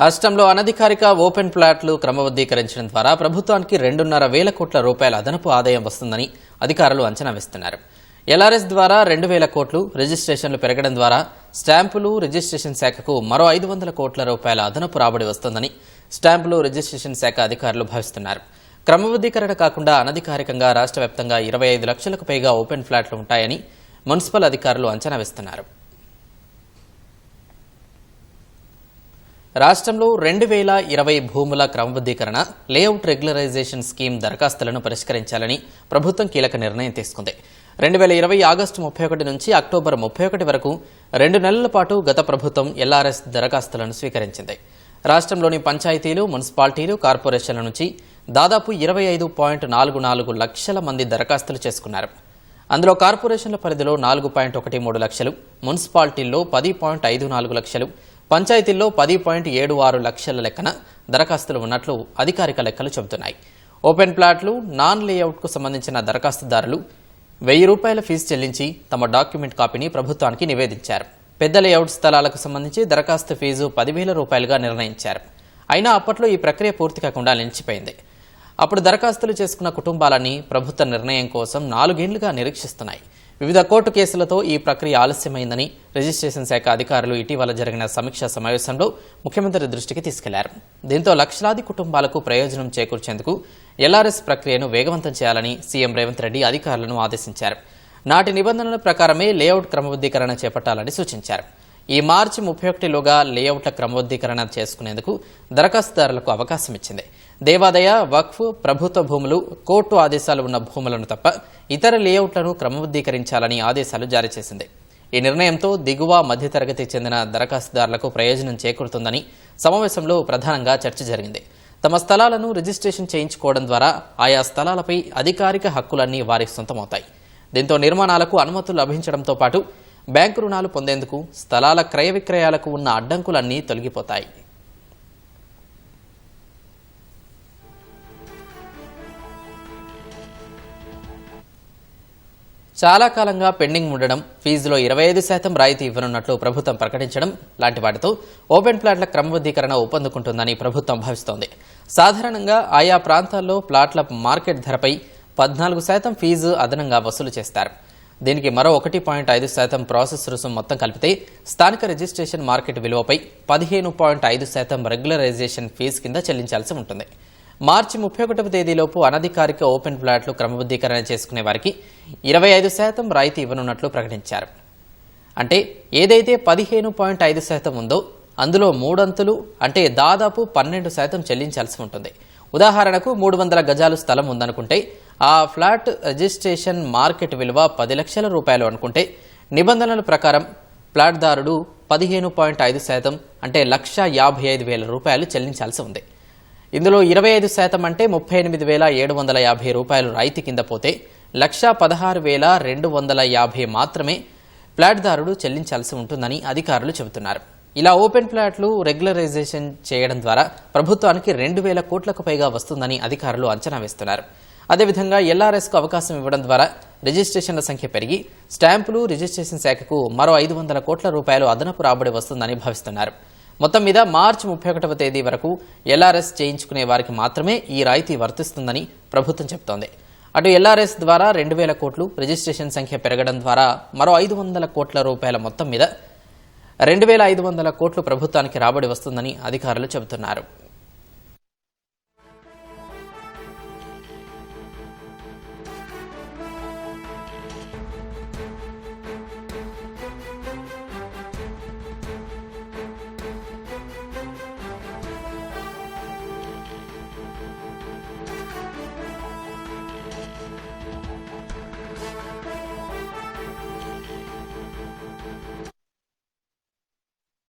రాష్ట్రంలో అనధికారిక ఓపెన్ ప్లాట్లు క్రమబద్ధీకరించడం ద్వారా ప్రభుత్వానికి రెండున్నర వేల కోట్ల రూపాయల అదనపు ఆదాయం వస్తుందని అధికారులు అంచనా వేస్తున్నారు. ఎల్ఆర్ఎస్ ద్వారా రెండు వేల కోట్లు రిజిస్ట్రేషన్లు పెరగడం ద్వారా స్టాంపులు రిజిస్ట్రేషన్ శాఖకు మరో ఐదు వందల కోట్ల రూపాయల అదనపు రాబడి వస్తుందని స్టాంపులు రిజిస్ట్రేషన్ శాఖ అధికారులు భావిస్తున్నారు. క్రమబద్ధీకరణ కాకుండా అనధికారికంగా రాష్ట్ర వ్యాప్తంగా ఇరవై ఐదు లక్షలకు పైగా ఓపెన్ ఫ్లాట్లు ఉంటాయని మున్సిపల్ అధికారులు అంచనా వేస్తున్నారు. రాష్ట్రంలో రెండు వేల ఇరవై భూముల క్రమబద్దీకరణ లేఅవుట్ రెగ్యులరైజేషన్ స్కీమ్ దరఖాస్తులను పరిష్కరించాలని ప్రభుత్వం కీలక నిర్ణయం తీసుకుంది. రెండు వేల ఇరవై ఆగస్టు ముప్పై ఒకటి నుంచి అక్టోబర్ ముప్పై ఒకటి వరకు రెండు నెలల పాటు గత ప్రభుత్వం ఎల్ఆర్ఎస్ దరఖాస్తులను స్వీకరించింది. రాష్ట్రంలోని పంచాయతీలు మున్సిపాలిటీలు కార్పొరేషన్ల నుంచి దాదాపు ఇరవై ఐదు పాయింట్ నాలుగు నాలుగు లక్షల మంది దరఖాస్తులు చేసుకున్నారు. అందులో కార్పొరేషన్ల పరిధిలో నాలుగు పాయింట్ ఒకటి మూడు లక్షలు మున్సిపాలిటీల్లో పది పాయింట్ ఐదు నాలుగు లక్షలు పంచాయతీల్లో పది పాయింట్ ఏడు ఆరు లక్షల లెక్కన దరఖాస్తులు ఉన్నట్లు అధికారిక లెక్కలు చెబుతున్నాయి. ఓపెన్ ప్లాట్లు నాన్ లేఅవుట్కు సంబంధించిన దరఖాస్తుదారులు వెయ్యి రూపాయల ఫీజు చెల్లించి తమ డాక్యుమెంట్ కాపీని ప్రభుత్వానికి నివేదించారు. పెద్ద లేఅవుట్ స్థలాలకు సంబంధించి దరఖాస్తు ఫీజు పదివేల రూపాయలుగా నిర్ణయించారు. అయినా అప్పట్లో ఈ ప్రక్రియ పూర్తి కాకుండా నిలిచిపోయింది. అప్పుడు దరఖాస్తులు చేసుకున్న కుటుంబాలన్నీ ప్రభుత్వ నిర్ణయం కోసం నాలుగేళ్ళుగా నిరీక్షిస్తున్నాయి. వివిధ కోర్టు కేసులతో ఈ ప్రక్రియ ఆలస్యమైందని రిజిస్ట్రేషన్ శాఖ అధికారులు ఇటీవల జరిగిన సమీక్షా సమావేశంలో ముఖ్యమంత్రి దృష్టికి తీసుకెళ్ళారు. దీంతో లక్షలాది కుటుంబాలకు ప్రయోజనం చేకూర్చేందుకు ఎల్ఆర్ఎస్ ప్రక్రియను వేగవంతం చేయాలని సీఎం రేవంత్ రెడ్డి అధికారులను ఆదేశించారు. నాటి నిబంధనల ప్రకారమే లేఅవుట్ క్రమబద్దీకరణ చేపట్టాలని సూచించారు. ఈ మార్చి ముప్పై ఒకటిలోగా లేఅవుట్ల క్రమబద్దీకరణ చేసుకునేందుకు దరఖాస్తుదారులకు అవకాశం ఇచ్చింది. దేవాదాయ వక్ఫ్ ప్రభుత్వ భూములు కోర్టు ఆదేశాలు ఉన్న భూములను తప్ప ఇతర లేఅవుట్లను క్రమబద్ధీకరించాలని ఆదేశాలు జారీ చేసింది. ఈ నిర్ణయంతో దిగువ మధ్యతరగతి చెందిన దరఖాస్తుదారులకు ప్రయోజనం చేకూరుతుందని సమావేశంలో ప్రధానంగా చర్చ జరిగింది. తమ స్థలాలను రిజిస్ట్రేషన్ చేయించుకోవడం ద్వారా ఆయా స్థలాలపై అధికారిక హక్కులన్నీ వారికి సొంతమవుతాయి. దీంతో నిర్మాణాలకు అనుమతులు లభించడంతో పాటు బ్యాంకు రుణాలు పొందేందుకు స్థలాల క్రయ విక్రయాలకు ఉన్న అడ్డంకులన్నీ తొలగిపోతాయి. చాలా కాలంగా పెండింగ్ ఉండడం ఫీజులో ఇరవై ఐదు శాతం రాయితీ ఇవ్వనున్నట్లు ప్రభుత్వం ప్రకటించడం లాంటి వాటితో ఓపెన్ ప్లాట్ల క్రమబద్దీకరణ ఒప్పందుకుంటుందని ప్రభుత్వం భావిస్తోంది. సాధారణంగా ఆయా ప్రాంతాల్లో ప్లాట్ల మార్కెట్ ధరపై పద్నాలుగు శాతం ఫీజు అదనంగా వసూలు చేస్తారు. దీనికి మరో ఒకటి పాయింట్ ఐదు శాతం ప్రాసెస్ రుసుం మొత్తం కలిపితే స్థానిక రిజిస్ట్రేషన్ మార్కెట్ విలువపై పదిహేను పాయింట్ ఐదు శాతం రెగ్యులరైజేషన్ ఫీజు కింద చెల్లించాల్సి ఉంటుంది. మార్చి ముప్పై ఒకటవ తేదీలోపు అనధికారిక ఓపెన్ ప్లాట్లు క్రమబద్ధీకరణ చేసుకునే వారికి ఇరవై ఐదు శాతం రాయితీ ఇవ్వనున్నట్లు ప్రకటించారు. అంటే ఏదైతే పదిహేను పాయింట్ ఐదు శాతం ఉందో అందులో మూడంతులు అంటే దాదాపు పన్నెండు శాతం చెల్లించాల్సి ఉంటుంది. ఉదాహరణకు మూడు వందల గజాలు స్థలం ఉందనుకుంటే ఆ ఫ్లాట్ రిజిస్ట్రేషన్ మార్కెట్ విలువ పది లక్షల రూపాయలు అనుకుంటే నిబంధనల ప్రకారం ప్లాట్దారుడు పదిహేను పాయింట్ ఐదు శాతం అంటే లక్ష యాభై ఐదు వేల రూపాయలు చెల్లించాల్సి ఉంది. ఇందులో ఇరవై ఐదు శాతం అంటే ముప్పై ఎనిమిది వేల ఏడు వందల యాభై రూపాయలు రాయితీ కింద పోతే లక్ష పదహారు వేల రెండు వందల యాభై మాత్రమే ప్లాట్దారుడు చెల్లించాల్సి ఉంటుందని అధికారులు చెబుతున్నారు. ఇలా ఓపెన్ ప్లాట్లు రెగ్యులరైజేషన్ చేయడం ద్వారా ప్రభుత్వానికి రెండు వేల కోట్లకు పైగా వస్తుందని అధికారులు అంచనా వేస్తున్నారు. అదేవిధంగా ఎల్ఆర్ఎస్కు అవకాశం ఇవ్వడం ద్వారా రిజిస్ట్రేషన్ల సంఖ్య పెరిగి స్టాంపులు రిజిస్ట్రేషన్ శాఖకు మరో ఐదు వందల కోట్ల రూపాయలు అదనపు రాబడి వస్తుందని భావిస్తున్నారు. మొత్తం మీద మార్చి ముప్పై ఒకటవ తేదీ వరకు ఎల్ఆర్ఎస్ చేయించుకునే వారికి మాత్రమే ఈ రాయితీ వర్తిస్తుందని ప్రభుత్వం చెబుతోంది. అటు ఎల్ఆర్ఎస్ ద్వారా రెండు వేల కోట్లు రిజిస్ట్రేషన్ సంఖ్య పెరగడం ద్వారా మరో ఐదు వందల కోట్ల రూపాయల మొత్తం మీద రెండు వేల ఐదు వందల కోట్లు ప్రభుత్వానికి రాబడి వస్తుందని అధికారులు చెబుతున్నారు.